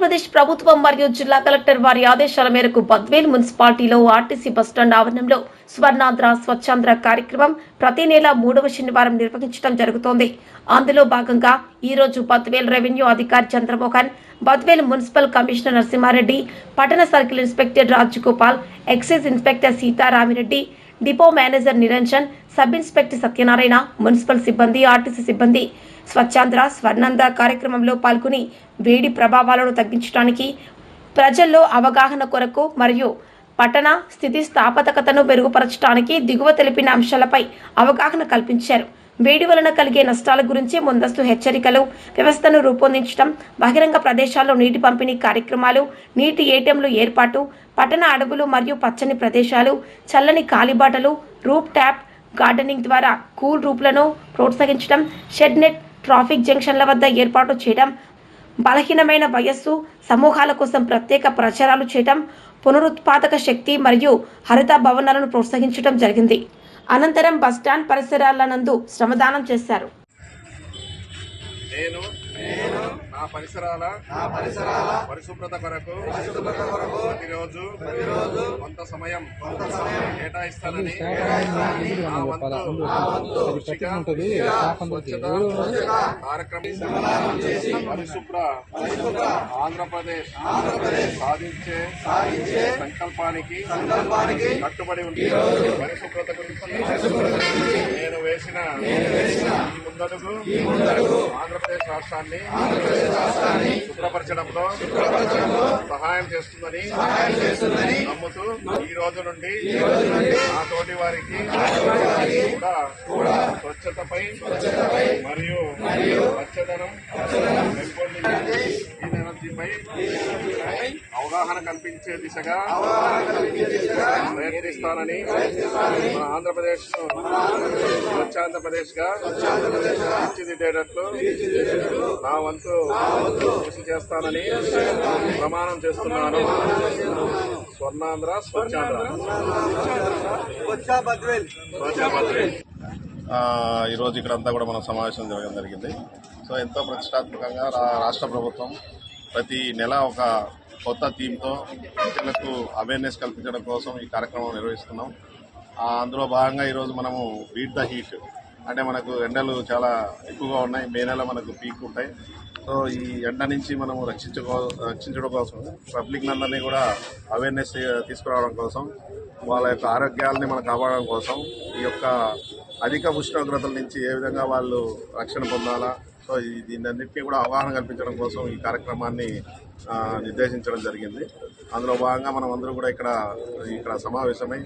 ఆంధ్రప్రదేశ్ ప్రభుత్వం మరియు జిల్లా కలెక్టర్ వారి ఆదేశాల మేరకు బద్వేల్ మున్సిపాలిటీలో ఆర్టీసీ బస్టాండ్ ఆవరణంలో స్వర్ణాంధ్ర స్వచ్ఛాంధ్ర కార్యక్రమం ప్రతి నెల మూడవ శనివారం నిర్వహించడం జరుగుతోంది. అందులో భాగంగా ఈ రోజు బద్వేల్ రెవెన్యూ అధికారి చంద్రమోహన్ బద్వేల్ మున్సిపల్ కమిషనర్ నరసింహారెడ్డి పట్టణ circle inspector Rajagopal excise inspector Seetharamireddy depot manager Niranjan sub inspector Satyanarayana municipal సిబ్బంది ఆర్టీసీ సిబ్బంది. స్వచ్ఛాంధ్ర స్వర్ణంద కార్యక్రమంలో పాల్గొని వేడి ప్రభావాలను తగ్గించడానికి ప్రజల్లో అవగాహన కొరకు మరియు పట్టణ స్థితి స్థాపకతను మెరుగుపరచడానికి దిగువ తెలిపిన అంశాలపై అవగాహన కల్పించారు. వేడి వలన కలిగే నష్టాల గురించి ముందస్తు హెచ్చరికలు వ్యవస్థను రూపొందించడం బహిరంగ ప్రదేశాల్లో నీటి పంపిణీ కార్యక్రమాలు నీటి ఏటీఎంలు ఏర్పాటు పట్టణ అడవులు మరియు పచ్చని ప్రదేశాలు చల్లని కాలిబాటలు రూప్ ట్యాప్ గార్డెనింగ్ ద్వారా కూల్ రూపులను ప్రోత్సహించడం షెడ్ నెట్ ట్రాఫిక్ జంక్షన్ల వద్ద ఏర్పాటు చేయడం బలహీనమైన వయస్సు సమూహాల కోసం ప్రత్యేక ప్రచారాలు చేయడం పునరుత్పాదక శక్తి మరియు హరిత భవనాలను ప్రోత్సహించడం జరిగింది. అనంతరం బస్టాండ్ పరిసరాల నందు శ్రమదానం చేశారు. నేను నా పరిసరాల నా పరిసరాల పరిశుభ్రత కొరకు ప్రతిరోజు ప్రతిరోజు కొంత సమయం కొంత సమయం కేటాయిస్తానని పరిశుభ్ర ఆంధ్రప్రదేశ్ ఆంధ్రప్రదేశ్ సాధించే సాధించే సంకల్పానికి సంకల్పానికి కట్టుబడి ఉంది పరిశుభ్రత గురించి నేను వేసిన ముందడుగు ఆంధ్రప్రదేశ్ రాష్ట్రాన్ని ఆంధ్రప్రదేశ్ రాష్ట్రాన్ని శుభ్రపరచడంలో శుభ్రపరచడంలో సహాయం చేస్తుందని నమ్ముతూ ఈ రోజు నుండి నా తోటి వారికి కూడా స్వచ్ఛతపై మరియు స్వచ్ఛదనం పెంపొందించే ఎనర్జీపై అవగాహన కల్పించే దిశగా ప్రయత్నిస్తానని మన ఆంధ్రప్రదేశ్ స్వచ్ఛాంధ్రప్రదేశ్గా తీర్చిదిద్దేటట్లు నా వంతు కృషి చేస్తానని ప్రమాణం చేస్తున్నాను. స్వర్ణాంధ్ర స్వచ్ఛాంధ్ర. ఈరోజు ఇక్కడ అంతా కూడా మనం సమావేశం జరగడం జరిగింది. సో ఎంతో ప్రతిష్టాత్మకంగా రా- రాష్ట్ర ప్రభుత్వం ప్రతి నెల ఒక కొత్త థీమ్తో ప్రజలకు అవేర్నెస్ కల్పించడం కోసం ఈ కార్యక్రమం నిర్వహిస్తున్నాం. అందులో భాగంగా ఈరోజు మనము బీట్ ద హీట్ అంటే మనకు ఎండలు చాలా ఎక్కువగా ఉన్నాయి. మే నెల మనకు పీక్ ఉంటాయి. సో ఈ ఎండ నుంచి మనము రక్షించుకో రక్షించడం కోసం పబ్లిక్ అందరినీ కూడా అవేర్నెస్ తీసుకురావడం కోసం వాళ్ళ యొక్క ఆరోగ్యాలని మనం కాపాడడం కోసం ఈ యొక్క అధిక ఉష్ణోగ్రతల నుంచి ఏ విధంగా వాళ్ళు రక్షణ పొందాలా సో దీన్నింటినీ కూడా అవగాహన కల్పించడం కోసం ఈ కార్యక్రమాన్ని నిర్దేశించడం జరిగింది. అందులో భాగంగా మనం అందరూ కూడా ఇక్కడ ఇక్కడ సమావేశమై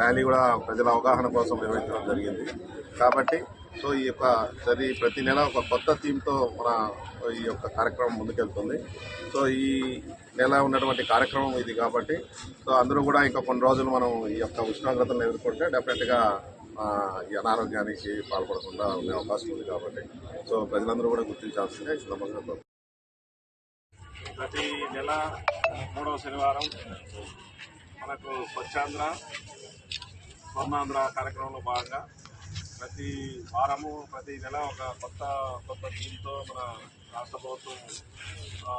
ర్యాలీ కూడా ప్రజల అవగాహన కోసం నిర్వహించడం జరిగింది. కాబట్టి సో ఈ యొక్క ప్రతి ప్రతి నెల ఒక కొత్త థీమ్తో మన ఈ యొక్క కార్యక్రమం ముందుకెళ్తుంది. సో ఈ నెల ఉన్నటువంటి కార్యక్రమం ఇది కాబట్టి సో అందరూ కూడా ఇంకా కొన్ని రోజులు మనం ఈ యొక్క ఉష్ణోగ్రతలను ఎదుర్కొంటే డెఫినెట్గా ఈ అనారోగ్యానికి పాల్పడకుండా ఉండే అవకాశం ఉంది కాబట్టి సో ప్రజలందరూ కూడా గుర్తించాల్సిందే. సందర్భంగా ప్రతి నెల మూడవ శనివారం మనకు స్వచ్ఛాంధ్ర స్వర్ణాంధ్ర కార్యక్రమంలో భాగంగా ప్రతి వారము ప్రతి నెల ఒక కొత్త కొత్త థీమ్తో మన రాష్ట్ర ప్రభుత్వం ఆ,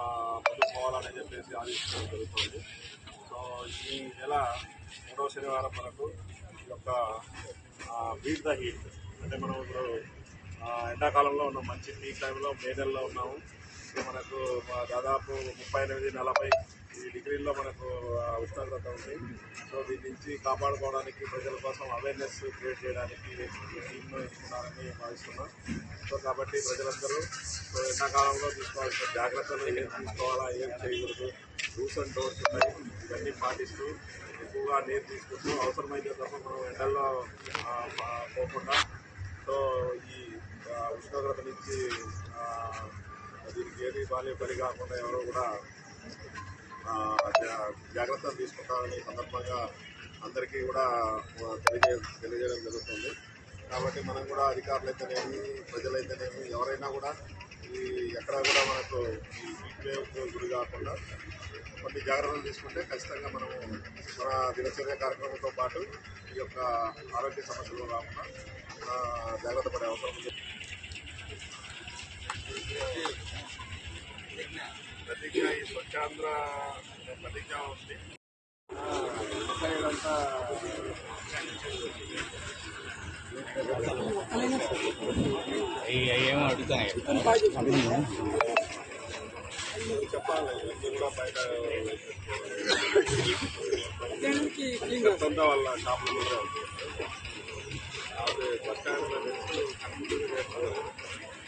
చెప్పేసి ఆలోచించడం జరుగుతుంది. సో ఈ నెల మూడవ శనివారం మనకు ఈ యొక్క బీట్ ద హీట్ అంటే మనం ఇప్పుడు ఎండాకాలంలో ఉన్నాం మంచి పీక్ టైంలో మే నెలలో ఉన్నాము. మనకు దాదాపు ముప్పై ఎనిమిది నలభై ఈ డిగ్రీల్లో మనకు ఉష్ణోగ్రత ఉంది. సో దీని నుంచి కాపాడుకోవడానికి ప్రజల కోసం అవేర్నెస్ క్రియేట్ చేయడానికి ఈ టీమ్ను ఎంచుకున్నారని భావిస్తున్నాం సో కాబట్టి ప్రజలందరూ సో ఎండాకాలంలో తీసుకోవాల్సిన జాగ్రత్తలు ఏం తీసుకోవాలా ఏం చేయకూడదు రూల్స్ అండ్ డోర్స్ ఉన్నాయి. ఇవన్నీ పాటిస్తూ ఎక్కువగా నీరు తీసుకుంటూ అవసరమైతే తప్ప మనం ఎండల్లో పోకుండా సో ఈ ఉష్ణోగ్రత నుంచి దీనికి ఏది బాలే బలి కాకుండా ఎవరు కూడా జా- జాగ్రత్తలు తీసుకుంటామని సందర్భంగా అందరికీ కూడా తెలియజే తెలియజేయడం జరుగుతుంది. కాబట్టి మనం కూడా అధికారులు అయితేనేమి ప్రజలైతేనేమి ఎవరైనా కూడా ఈ ఎక్కడ కూడా మనకు ఈ హీట్ గురి కాకుండా కొన్ని జాగ్రత్తలు తీసుకుంటే ఖచ్చితంగా మనము మన దినచర్య కార్యక్రమంతో పాటు ఈ యొక్క ఆరోగ్య సమస్యలు రాకుండా జాగ్రత్త పడే అవసరం ఉంది. ప్రతిజ్ఞ ఈ స్వచ్ఛాంధ్ర అనే ప్రతిజ్ఞ ఉంది ఆ, సైడ్ అంతా ఏమో అడుగుతాయి చెప్పాలి ఇది కూడా బయట సొంత వాళ్ళ షాపులు కూడా ఉంది. అది బస్ స్టాండ్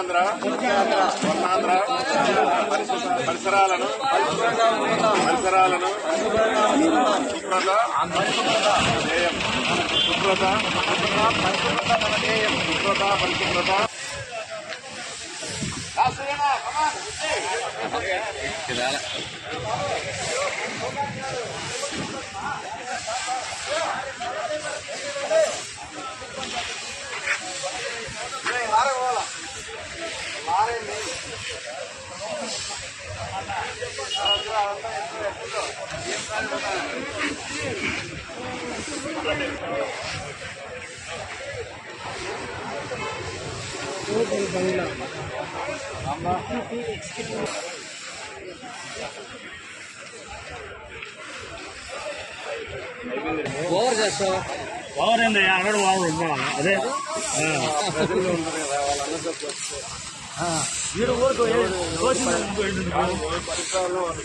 స్వర్ణాంధ్ర స్వర్ణాంధ్ర పరిసరాలను పరిసరాలను శుభ్రత ధ్యేయం శుభ్రత శుభ్రత పరిశుభ్రత. ఓవర్ చేస్తావు పవర్ ఏంది అక్కడ వాళ్ళు ఉన్నాను అదే ప్రజల్లో ఉంటుంది కదా వాళ్ళందరితో వీడు ఊరుకు పరిసరాల్లో వాళ్ళు